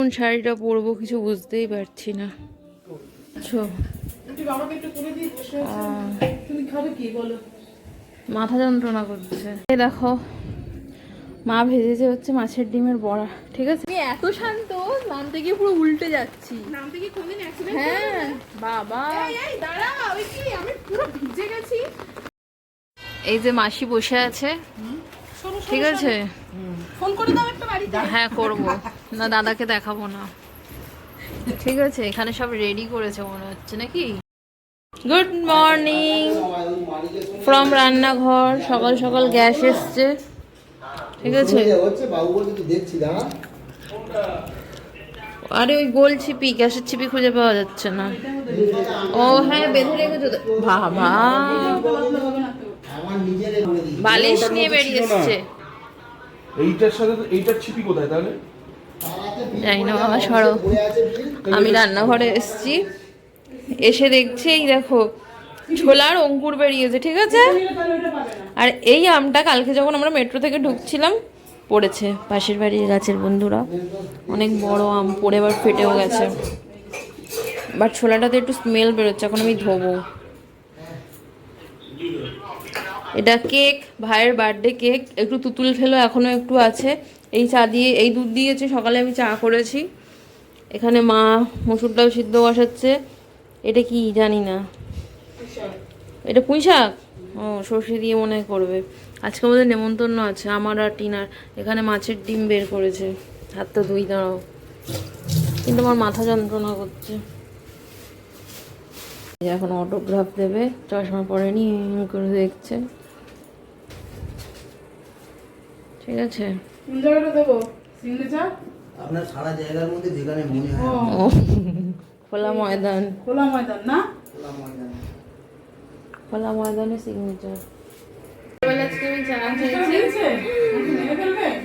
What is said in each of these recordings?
কোন শাড়িটা পরবো কিছু বুঝতেই পারছি না। আচ্ছা, মাথা যন্ত্রণা করছে। এই দেখো মা ভেজেছে হচ্ছে মাছের ডিমের বড়া ঠিক আছে? আমি এত শান্ত নামতে গিয়ে পুরো উল্টে যাচ্ছি। নাম থেকে কোনদিন অ্যাক্সিডেন্ট হ্যাঁ বাবা। এই দাঁড়া ওই কি আমি পুরো ভিজে গেছি। এই যে মাসি বসে আছে ঠিক আছে। ফোন করে দাও একটা বাড়িতে। হ্যাঁ করব। না দাদাকে দেখাবো না। ঠিক আছে এখানে সব রেডি করেছে মনে হচ্ছে নাকি? গুড মর্নিং ফ্রম রান্নাঘর। সকাল সকাল গ্যাস এসছে। ঠিক আছে। আরে ওই গোল ছিপি গ্যাসের ছিপি খুঁজে পাওয়া যাচ্ছে না। ও হ্যাঁ বেঁধে রেখেছো। বাবা। বালিশ নিয়ে বেরিয়ে এসছে এইটার সাথে এইটার ছিপি কোথায় তাহলে? জানি না বাবা সরো। আমি রান্নাঘরে এসেছি। এসে দেখছি এই দেখো ছোলার অঙ্কুর বেরিয়েছে ঠিক আছে? আর এই আমটা কালকে যখন আমরা মেট্রো থেকে ঢুকছিলাম পড়েছে। পাশের বাড়ির গাছের বন্ধুরা। অনেক বড় আম পড়ে এবার ফেটেও গেছে। বাট ছোলাটাতে একটু স্মেল বেরোচ্ছে এখন আমি ধোবো। এটা কেক, ভাইয়ের বার্থডে কেক, একটু তুতুল খেলো এখনও একটু আছে। এই চা দিয়ে, এই দুধ দিয়েছে, সকালে আমি চা করেছি। এখানে মা মসুর ডাল সিদ্ধ বসাচ্ছে। এটা কি জানি না। এটা পুঁই শাক? ও, সর্ষে দিয়ে মনে করবে। আজকে আমাদের নেমন্তন্ন আছে, আমার আর টিনার। এখানে মাছের ডিম বের করেছে। হাতটা ধুই, দাঁড়াও। কিন্তু আমার মাথা যন্ত্রণা করছে। এখন অটোগ্রাফ দেবে, চশমা পরেনি হুম করে দেখছে। ঠিক আছে। কোন জায়গাটা দেবো? সিগনেচার? আপনার সারা জায়গার মধ্যে যেখানে মনে হয়। খোলা ময়দান। খোলা ময়দান না? খোলা ময়দান। খোলা ময়দানে সিগনেচার।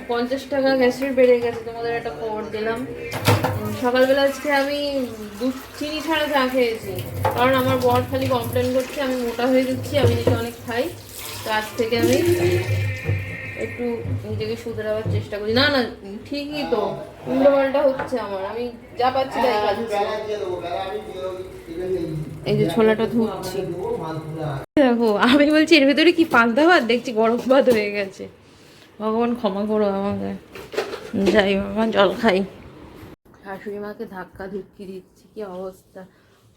পঞ্চাশ টাকা গ্যাসের বেড়ে গেছে তোমাদের একটা খবর দিলাম। সকালবেলা আজকে আমি দুধ চিনি ছাড়া চা খেয়েছি। কারণ আমার বর খালি কমপ্লেন করছে আমি মোটা হয়ে যাচ্ছি আমি নাকি অনেক খাই। তো আজ থেকে আমি একটু নিজেকে শুধরাবার চেষ্টা করি। না না, ঠিকই তো। উল্টো পাল্টা হচ্ছে আমার। আমি যা পাচ্ছি তাই। এই যে ছোলাটা ধুচ্ছি। দেখো, আমি বলছি, এর ভেতরে কি পান্তা ভাত? দেখছি গরম ভাত হয়ে গেছে। ভগবান ক্ষমা করো আমাকে। যাই বাবা জল খাই। শাশুড়ি মাকে ধাক্কা, ধুক্কি দিচ্ছি, কি অবস্থা?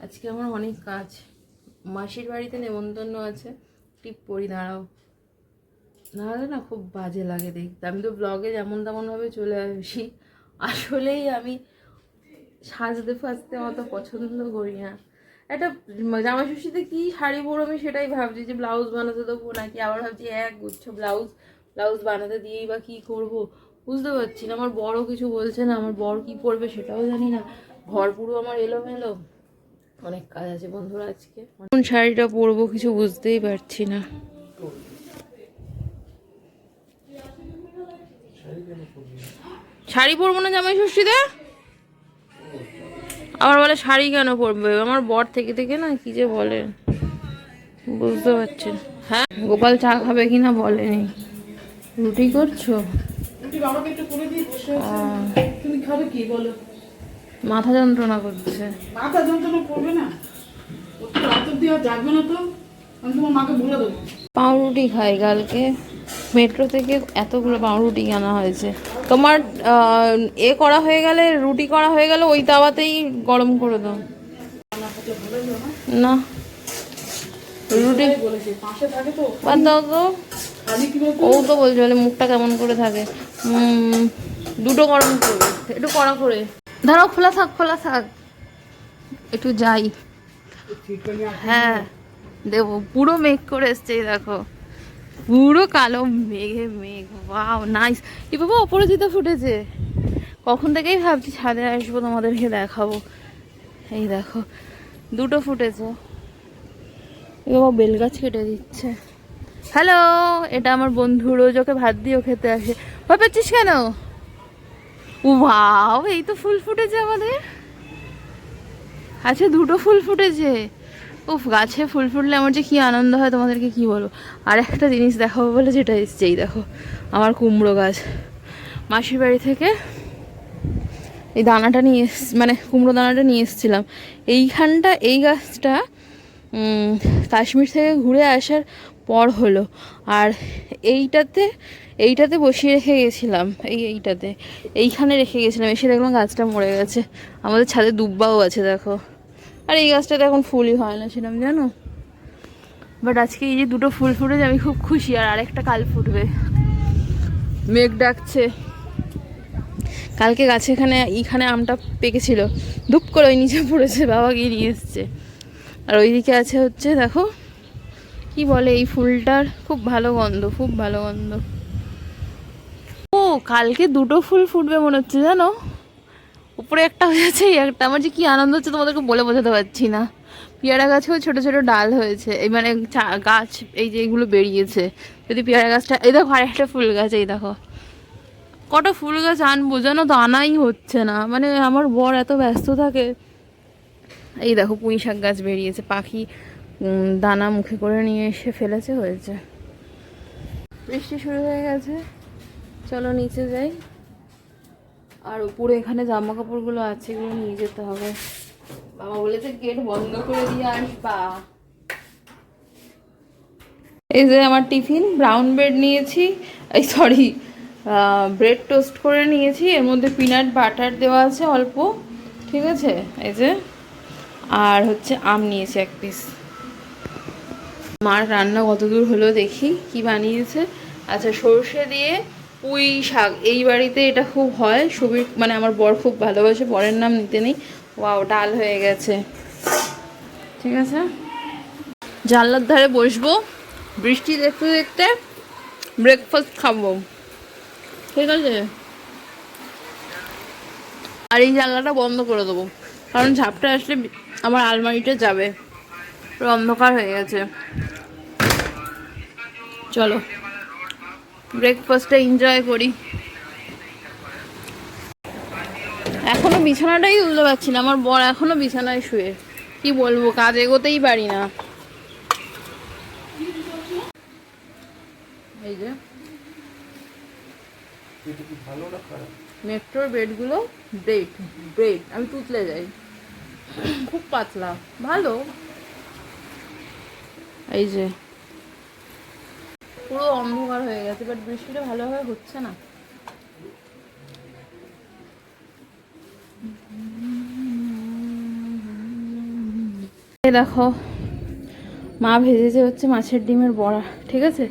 আজকে আমার অনেক কাজ। মাসির বাড়িতে নেমন্তন্ন আছে। টিপ পরি দাঁড়াও। নাহলে না খুব বাজে লাগে দেখতে। আমি তো ব্লগে যেমন তেমনভাবে চলে আসি। আসলেই আমি সাজতে ফাজতে অত পছন্দ করি না। একটা জামা ষষ্ঠীতে কি শাড়ি পরো আমি সেটাই ভাবছি যে ব্লাউজ বানাতে দেবো নাকি? আবার ভাবছি এক গুচ্ছ ব্লাউজ ব্লাউজ বানাতে দিয়েই বা কী করব? বুঝতে পারছি না। আমার বড় কিছু বলছে না, আমার বর কি পরবে সেটাও জানি না। ঘর পুরো আমার এলোমেলো। অনেক কাজ আছে বন্ধুরা আজকে। কোন শাড়িটা পরবো কিছু বুঝতেই পারছি না। শাড়ি পরবো না জামাই ষষ্ঠীতে? আবার বলে শাড়ি কেন পরবে? আমার বর থেকে থেকে না কি যে বলে? বুঝতে পারছি হ্যাঁ গোপাল চা খাবে কিনা বলেনি। রুটি করছ? কি মাথা যন্ত্রণা করছে। মাথা যন্ত্রণা করবে না? না পাউরুটি খাই কালকে। মেট্রো থেকে এতগুলো পাউরুটি আনা হয়েছে। তোমার এ করা হয়ে গেলে, রুটি করা হয়ে গেলে ওই তাওয়াতেই গরম করে দাও। না। রুটি দাও ও তো বলছে বলে মুখটা কেমন করে থাকে। দুটো গরম করবে একটু কড়া করে। ধরো খোলা থাক খোলা থাক। একটু যাই। হ্যাঁ দেবো, পুরো মেঘ করে এসছে দেখো। পুরো কালো মেঘে মেঘ ওয়াও নাইস এই বাবা অপরাজিতা ফুটেছে। কখন থেকেই ভাবছি ছাদে আসব, তোমাদেরকে দেখাবো। এই দেখো, দুটো ফুটেছে। এ বাবা, বেলগাছ কেটে দিচ্ছে। হ্যালো এটা আমার বন্ধু, রোজ ওকে ভাত দিয়েও খেতে আসে। ভয় পাচ্ছিস কেন? ওয়াও এই তো ফুল ফুটেছে আমাদের। আচ্ছা দুটো ফুল ফুটেছে। উফ, গাছে ফুল ফুটলে আমার যে কী আনন্দ হয়, তোমাদেরকে কি বলব? আর একটা জিনিস দেখাবো বলে যেটা এসছে, এই দেখো, আমার কুমড়ো গাছ। মাসির বাড়ি থেকে এই দানাটা নিয়ে এস- মানে কুমড়ো দানাটা নিয়ে এসেছিলাম। এইখানটা, এই গাছটা কাশ্মীর থেকে ঘুরে আসার পর হলো। আর এইটাতে এইটাতে বসিয়ে রেখে গেছিলাম, এই এইটাতে। এইখানে রেখে গেছিলাম, এসে দেখলাম গাছটা মরে গেছে। আমাদের ছাদে দুব্বাও আছে, দেখো। আর এই গাছটাতে এখন ফুলই হয় না সেরকম, জানো? বাট আজকে এই যে দুটো ফুল ফুটেছে, আমি খুব খুশি। আর আরেকটা কাল ফুটবে। মেঘ ডাকছে। কালকে গাছে এখানে, এইখানে আমটা পেকেছিল। ধূপ করে ওই নিচে পড়েছে, বাবা গিয়ে নিয়ে এসছে। আর ওইদিকে আছে হচ্ছে, দেখো, কি বলে এই ফুলটার? খুব ভালো গন্ধ, খুব ভালো গন্ধ। ও, কালকে দুটো ফুল ফুটবে মনে হচ্ছে, জানো? উপরে একটা হয়েছে একটা। আমার যে কি আনন্দ হচ্ছে তোমাদেরকে বলে বোঝাতে পারছি না। পেয়ারা গাছেও ছোট ছোট ডাল হয়েছে। এই মানে গাছ, এই যে এগুলো বেরিয়েছে। যদি পেয়ারা গাছটা, এই দেখো আরেকটা ফুল গাছ, এই দেখো। কটা ফুল গাছ আনব জানো তো আনাই হচ্ছে না। মানে আমার বর এত ব্যস্ত থাকে। এই দেখো পুঁই শাক গাছ বেরিয়েছে। পাখি দানা মুখে করে নিয়ে এসে ফেলেছে, হয়েছে। বৃষ্টি শুরু হয়ে গেছে। চলো নিচে যাই। আর উপরে এখানে জামা কাপড়গুলো আছে, এগুলো নিয়ে যেতে হবে। বাবা বলেছে গেট বন্ধ করে দিয়ে আসবা। এই যে আমার টিফিন ব্রাউন ব্রেড নিয়েছি, এই সরি ব্রেড টোস্ট করে নিয়েছি। এর মধ্যে পিনাট বাটার দেওয়া আছে অল্প, ঠিক আছে? এই যে, আর হচ্ছে আম নিয়েছি এক পিস মার রান্না কত দূর হলো দেখি, কি বানিয়েছে? আচ্ছা সর্ষে দিয়ে পুঁই শাক, এই বাড়িতে এটা খুব হয়। সুবির মানে আমার বর খুব ভালোবাসে, বরের নাম নিতে নেই। ওয়াও, ডাল হয়ে গেছে। ঠিক আছে? জানলার ধারে বসবো, বৃষ্টি দেখতে দেখতে ব্রেকফাস্ট খাব। ঠিক আছে? আর এই জানলাটা বন্ধ করে দেবো, কারণ ঝাপটা আসলে আমার আলমারিটা যাবে। অন্ধকার হয়ে গেছে। চলো। ব্রেকফাস্টটা এনজয় করি। এখনও বিছানাটাই তুলতে পারছি না, আমার বর এখনও বিছানায় শুয়ে। কি বলব, কাজ এগোতেই পারি না। এই যে। মেট্রোর বেডগুলো ব্রেড ব্রেড আমি তুতলে যাই। খুব পাতলা, ভালো। এই যে। পুরো অন্ধকার হয়ে গেছে বাট বৃষ্টিটা ভালোভাবে হচ্ছে না। দেখো, মা ভেজেছে হচ্ছে মাছের ডিমের বড়া, ঠিক আছে?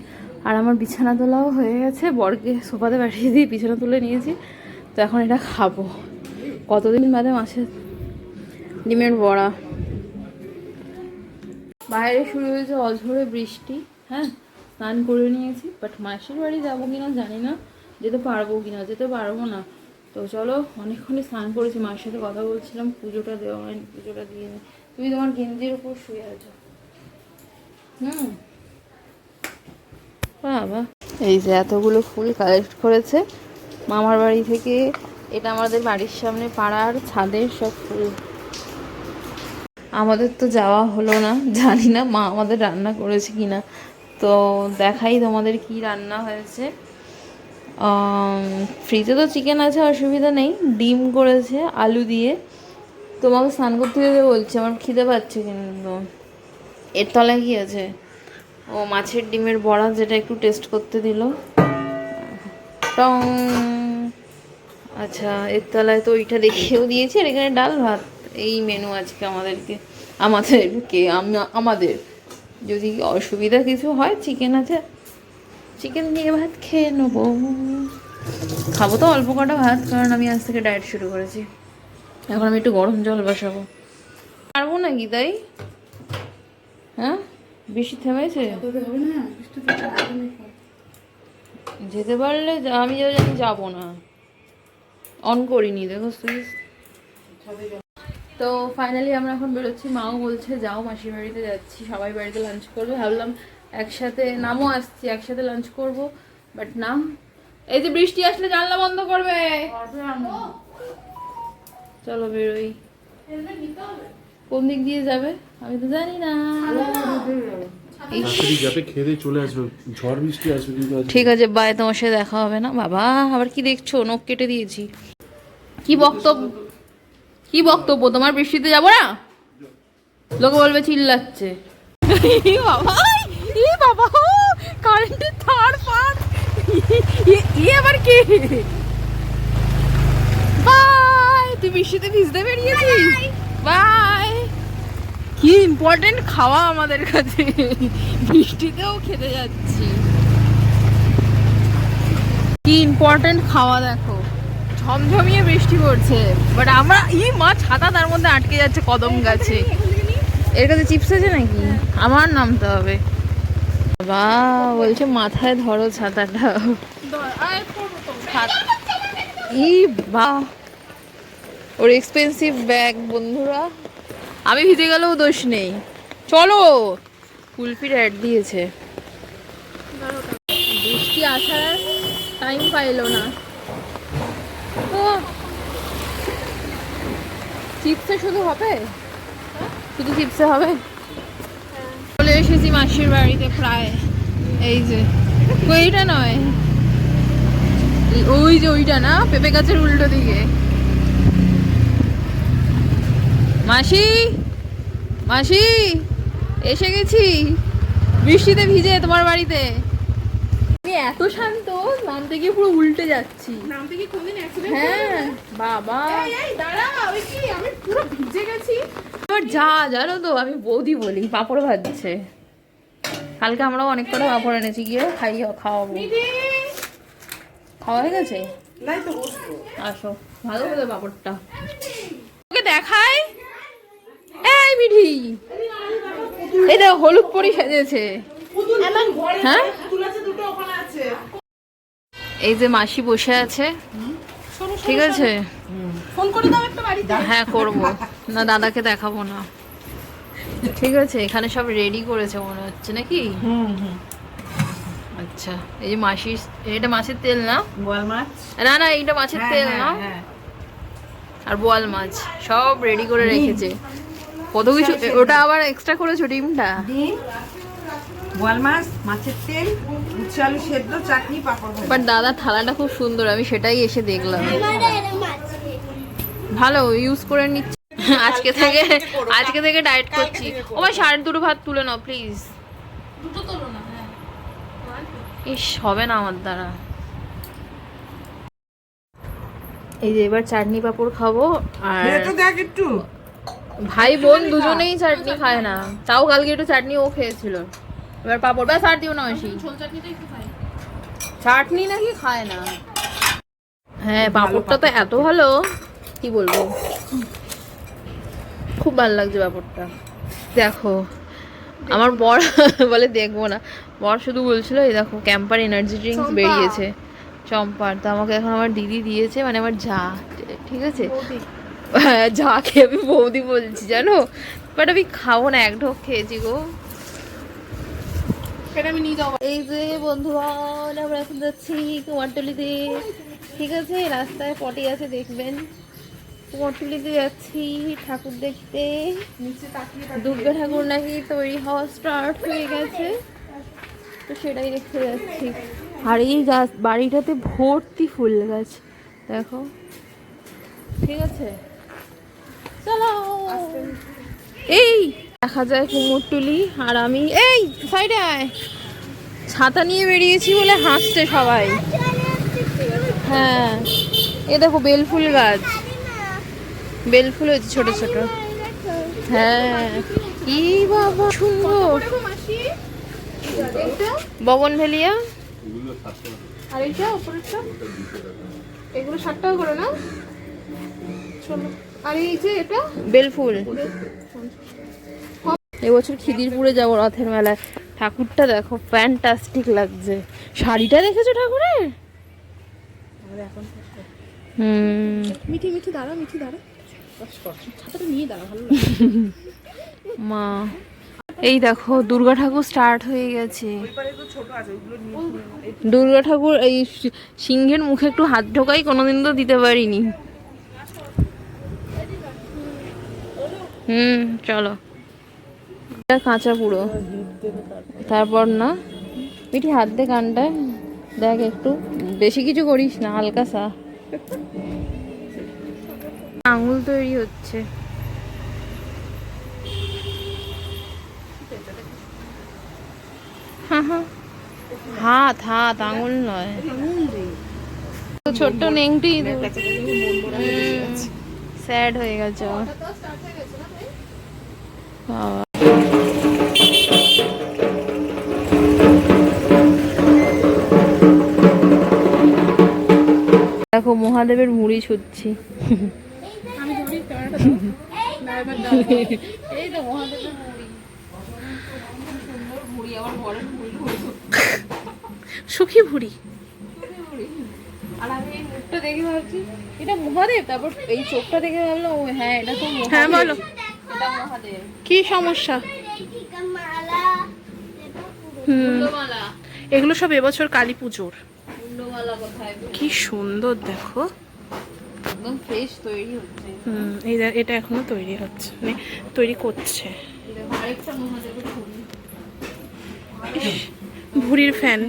আর আমার বিছানা তোলাও হয়ে গেছে, বরকে সোফাতে পাঠিয়ে দিয়ে বিছানা তুলে নিয়েছি, তো এখন এটা খাব। কতদিন বাদে মাছের ডিমের বড়া? বাইরে শুরু হয়েছে অঝরে বৃষ্টি হ্যাঁ? স্নান করে নিয়েছি বাট মাসির বাড়ি যাব কিনা জানি না, যেতে পারব কিনা, যেতে পারব না। তো চলো অনেকক্ষণই স্নান করেছি মায়ের সাথে কথা বলছিলাম, পুজোটা দেওয়া হয়নি, পুজোটা দিয়ে নি। তুমি তোমার গেঞ্জির উপর শুয়ে আছো। হুম। বাবা। এই যে এতগুলো ফুল কালেক্ট করেছে, মামার বাড়ি থেকে, এটা আমাদের বাড়ির সামনে পাড়ার ছাদের সব ফুল। আমাদের তো যাওয়া হলো না, জানি না মা আমাদের রান্না করেছে কিনা। তো দেখাই তোমাদের কি রান্না হয়েছে। ফ্রিজে তো চিকেন আছে, অসুবিধা নেই। ডিম করেছে, আলু দিয়ে। তোমাকে স্নান করতে যেতে বলছি, আমার খিদে পাচ্ছে কিন্তু। এর তলায় কি আছে? ও, মাছের ডিমের বড়া যেটা একটু টেস্ট করতে দিল। টং। আচ্ছা এর তলায় তো ওইটা দেখিয়েও দিয়েছি, আর এখানে ডাল ভাত। এই মেনু আজকে আমাদেরকে আমাদেরকে, আম- আমাদের। যদি অসুবিধা কিছু হয় চিকেন আছে। চিকেন দিয়ে ভাত খেয়ে নেব। খাব তো অল্প কটা ভাত, কারণ আমি আজ থেকে ডায়েট শুরু করেছি। এখন আমি একটু গরম জল বসাবো। পারব নাকি তাই? হ্যাঁ? বেশি থেমেছে? না না। যেতে পারলে আমি যাব না। অন করিনি, দেখো সুইচ তো ফাইনালি আমরা এখন বেরোচ্ছি। মাও বলছে যাও মাসির বাড়িতে যাচ্ছি সবাই বাড়িতে লাঞ্চ করবে। ভাবলাম একসাথে নামও আসছি একসাথে লাঞ্চ করব বাট নাম এই যে বৃষ্টি আসলে জানলা বন্ধ করবে। চলো বেরোই। কোন দিক দিয়ে যাবে? আমি তো জানি না। ঠিক আছে বাই তোমার সাথে দেখা হবে না। বাবা আবার কি দেখছ? নখ কেটে দিয়েছি। কি বক্তব্য? কি বক্তব্য? তোমার বৃষ্টিতে যাব না? লোকে বলবে চিল্লাচ্ছে। বাবা কারেন্টের তার পার ই আবার কে? বাই তুই বৃষ্টিতে ভিজতে বেরিয়েছিস? বাই কি ইম্পর্টেন্ট খাওয়া আমাদের কাছে। বৃষ্টিতেও খেতে যাচ্ছি। কি ইম্পর্টেন্ট খাওয়া দেখো। ঝমঝমিয়ে বৃষ্টি পড়ছে। বাট আমরা ই মা ছাতা তার মধ্যে আটকে যাচ্ছে কদম গাছে। এর কাছে চিপস আছে নাকি? আমার নামতে হবে। বা বলছে মাথায় ধরো ছাতাটা। ছাত- ই বা। ওর এক্সপেন্সিভ ব্যাগ বন্ধুরা। আমি ভিজে গেলেও দোষ নেই। চলো কুলফির অ্যাড দিয়েছে। বৃষ্টি আসার টাইম পাইলো না। চিপসে শুধু হবে? শুধু চিপসে হবে? চলে এসেছি মাসির বাড়িতে প্রায়। এই যে এইটা নয়। ওই যে ওইটা না, পেঁপে গাছের উল্টো দিকে। মাসি মাসি, এসে গেছি। বৃষ্টিতে ভিজে তোমার বাড়িতে। আমি এত শান্ত নামতে গিয়ে পুরো উল্টে যাচ্ছি। নামতে কি কোনদিন অ্যাক্সিডেন্ট হ্যাঁ বাবা। এই দাঁড়া ওই কি আমি পুরো ভিজে গেছি? আমার যা জানো তো আমি বৌদি বলি পাঁপড় ভাজছে। কালকে আমরাও অনেক কটা পাঁপড় এনেছি গিয়ে খাইয়ে খাওয়াবো। খাওয়া হয়ে গেছে? আসো ভালো হবে পাঁপড়টা। ওকে দেখাই। এই মিঠি। দেখো হলুদ পরি সেজেছে। হ্যাঁ? এই যে মাসি বসে আছে। ঠিক আছে? হ্যাঁ করব। না দাদাকে দেখাবো না। ঠিক আছে এখানে সব রেডি করেছে মনে হচ্ছে নাকি? আচ্ছা এই যে মাসির এটা মাছের তেল না? বোয়াল মাছ? না না এইটা মাছের তেল না? আর বোয়াল মাছ সব রেডি করে রেখেছে। কত কিছু ওটা আবার এক্সট্রা করেছ ডিমটা? ডিম? বোয়াল মাছ মাছের তেল উচ্ছে আলু সেদ্ধ চাটনি পাঁপড় ভাজা। বাট দাদা থালাটা খুব সুন্দর আমি সেটাই এসে দেখলাম। ভালো ইউজ করে নিচ্ছি। আজকে থেকে আজকে থেকে ডায়েট করছি। ও মা সাড়ে দুটো ভাত তুলে নাও প্লিজ ইস হবে না আমার দ্বারা। এই যে এবার চাটনি পাঁপড় খাব আর দেখ একটু। ভাই বোন দুজনেই চাটনি খায় না। তাও কালকে একটু চাটনি ও খেয়েছিল। এবার পাঁপড়। ব্যাস আর দিও না বেশি চাটনি নাকি খায় না। হ্যাঁ পাঁপড়টা তো এত ভালো কি বলব? খুব ভালো লাগছে পাঁপড়টা। দেখো আমার বর বলে দেখব না। বর শুধু বলছিল এই দেখো ক্যাম্পার এনার্জি ড্রিঙ্কস বেরিয়েছে। চম্পার তো আমাকে এখন আমার দিদি দিয়েছে মানে আমার যা ঠিক আছে? হ্যাঁ, যাকে আমি বৌদি বলছি জানো? বাট আমি খাব না এক ঢোক খেয়েছি গো। সেটা আমি নিয়ে যাব। এই যে বন্ধুরা আমরা এখন যাচ্ছি কুমারটুলিতে ঠিক আছে রাস্তায় পটি আছে দেখবেন। কুমারটুলিতে যাচ্ছি ঠাকুর দেখতে। দুর্গা ঠাকুর নাকি তৈরি হওয়া স্টার্ট হয়ে গেছে। তো সেটাই দেখতে যাচ্ছি। আর এই গাছ বাড়িটাতে ভর্তি ফুল গাছ দেখো। ঠিক আছে? চলো। এই! দেখা যায় কুমোরটুলি আর আমি এই সাইডে আয়। ছাতা নিয়ে বেরিয়েছি বলে হাসছে সবাই। হ্যাঁ এ দেখো বেলফুল গাছ। বেলফুল হয়েছে ছোট ছোট। হ্যাঁ কি বাবা সুন্দর। বগন ভেলিয়া। আর এইটা উপরেরটা এগুলো ষাট টাকা করে না। চলো। আর এই যে এটা? বেলফুল। এবছর খিদিরপুরে যাব রথের মেলায়। ঠাকুরটা দেখো ফ্যান্টাস্টিক লাগছে। শাড়িটা দেখেছ ঠাকুরের? হুম। মিঠি মিঠি দাঁড়া মিঠি দাঁড়া নিয়ে দাঁড়া ভালো মা এই দেখো দুর্গা ঠাকুর স্টার্ট হয়ে গেছে। দুর্গা ঠাকুর এই সিংহের মুখে একটু হাত ঢোকাই কোনোদিন তো দিতে পারিনি। হুম চলো। এটা কাঁচা পুরো। তারপর না, মিঠি হাত দে কানটায় দেখ একটু, বেশি কিছু করিস না, হালকা সা। আঙুল তৈরি হচ্ছে। হাত হাত, আঙুল নয়। ছোট্ট নেংটি স্যাড হয়ে গেছে বাবা। মুড়ি আমার বরের মুড়ি সুখী ভুড়ি আর আমি এই মুখটা দেখে ভাবছি এটা মহাদেব? তারপর এই চোখটা দেখে ভাবলাম ও হ্যাঁ এটা তো হ্যাঁ, বলো। এটা মহাদেব। কি সমস্যা? হুম। এগুলো সব এবছর কালী পুজোর কি সুন্দর দেখো। একদম ফ্রেশ তৈরি হচ্ছে। হুম এটা এখনও তৈরি হচ্ছে মানে তৈরি করছে। ভুড়ির ফ্যান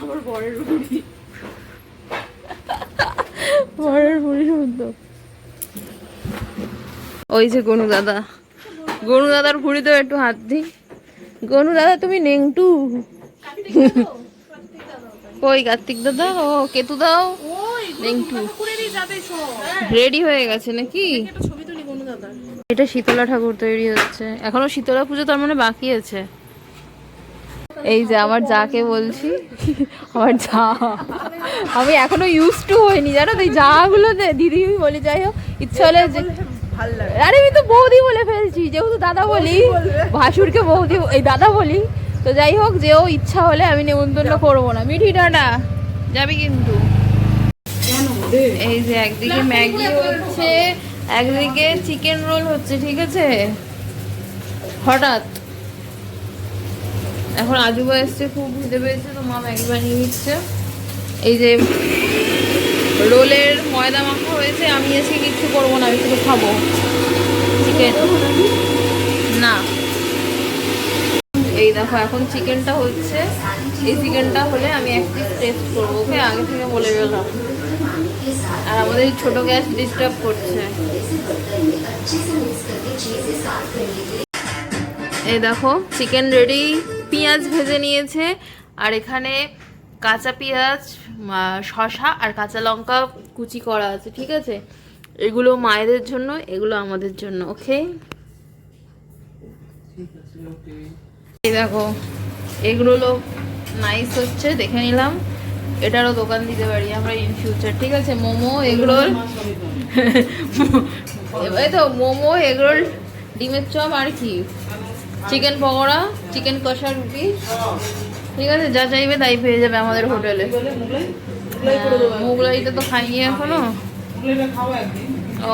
আমার বরের মুড়ি বরের ভুড়ি সুন্দর। ওই যে গনু দাদা। গনু দাদার ভুড়িতেও একটু হাত দিই। গনু দাদা তুমি নেংটু। কই কার্তিক দাদা? ও কেতু দাও। রেডি হয়ে গেছে নাকি? এটা শীতলা ঠাকুর তৈরি হচ্ছে। এখনও শীতলা পুজো তার মানে বাকি আছে। এই যে আমার যাকে বলছি আমার যা। আমি এখনও ইউজ টু হইনি জানো তো এই যাগুলো দিদি বলি যাই হোক ইচ্ছা হলে যে আরে আমি তো বৌদি বলে ফেলছি যেহেতু দাদা বলি ভাসুরকে বৌদি এই দাদা বলি তো যাই হোক যেও ইচ্ছা হলে আমি নেমন্তন্ন করব না। মিঠি টাটা। যাবি কিন্তু। এই যে একদিকে ম্যাগি হচ্ছে একদিকে চিকেন রোল হচ্ছে ঠিক আছে? হঠাৎ। এখন আজুবা এসছে খুব খিদে পেয়েছে তো মা ম্যাগি বানিয়ে দিচ্ছে এই যে রোলের ময়দা মাখা হয়েছে আমি এসে কিচ্ছু করব না আমি শুধু খাব। চিকেন। না। এই দেখো, এখন চিকেনটা হচ্ছে, এই চিকেনটা হলে আমি এক পিস টেস্ট করব, ওকে? আগে থেকে বলে গেলাম আর আমাদের ছোট গ্যাস ডিস্টার্ব করছে। এই দেখো চিকেন রেডি পেঁয়াজ ভেজে নিয়েছে, আর এখানে কাঁচা পেঁয়াজ শসা আর কাঁচা লঙ্কা কুচি করা আছে, ঠিক আছে? এগুলো মায়েদের জন্য, এগুলো আমাদের জন্য ওকে। এই দেখো এগুলো নাইস হচ্ছে দেখে নিলাম। এটারও দোকান দিতে পারি আমরা ইন ফিউচার ঠিক আছে? Momo egg roll. এবার তো মোমো এগরোল ডিমের চপ আর কি? চিকেন পকোড়া চিকেন কষা রুটি। ঠিক আছে? যা চাইবে তাই পেয়ে যাবে আমাদের হোটেলে। মোগলাইতে তো খাইনি এখনও।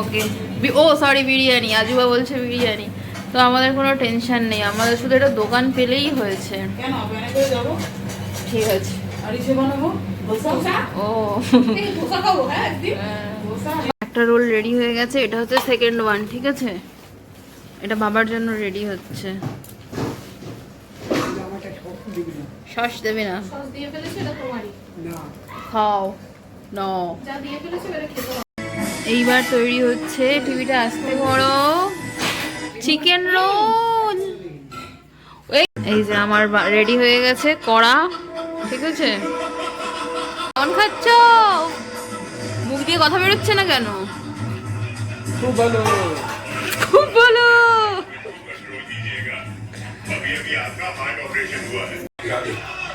ওকে ও সরি বিরিয়ানি। আজুবা বলছে বিরিয়ানি। তো আমাদের কোনো টেনশন নেই। আমাদের শুধু এটা দোকান পেলেই হয়েছে। ঠিক আছে। ও। হ্যাঁ। একটা রোল রেডি হয়ে গেছে এটা হচ্ছে সেকেন্ড ওয়ান ঠিক আছে? এটা বাবার জন্য রেডি হচ্ছে। সস দেবে না। খাও। এইবার তৈরি হচ্ছে টিভিটা আসতে বড়। চিকেন রোল এই যে আমার রেডি হয়ে গেছে কড়া ঠিক আছে কেমন খাচ্ছ মুখ দিয়ে কথা বেরোচ্ছে না কেন খুব ভালো খুব ভালো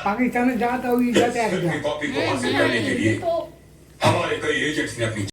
पाकिस्तान में जाता हुई जाते हैं कॉपी को हासिल करने के लिए हमारे कई एजेंट्स ने अपनी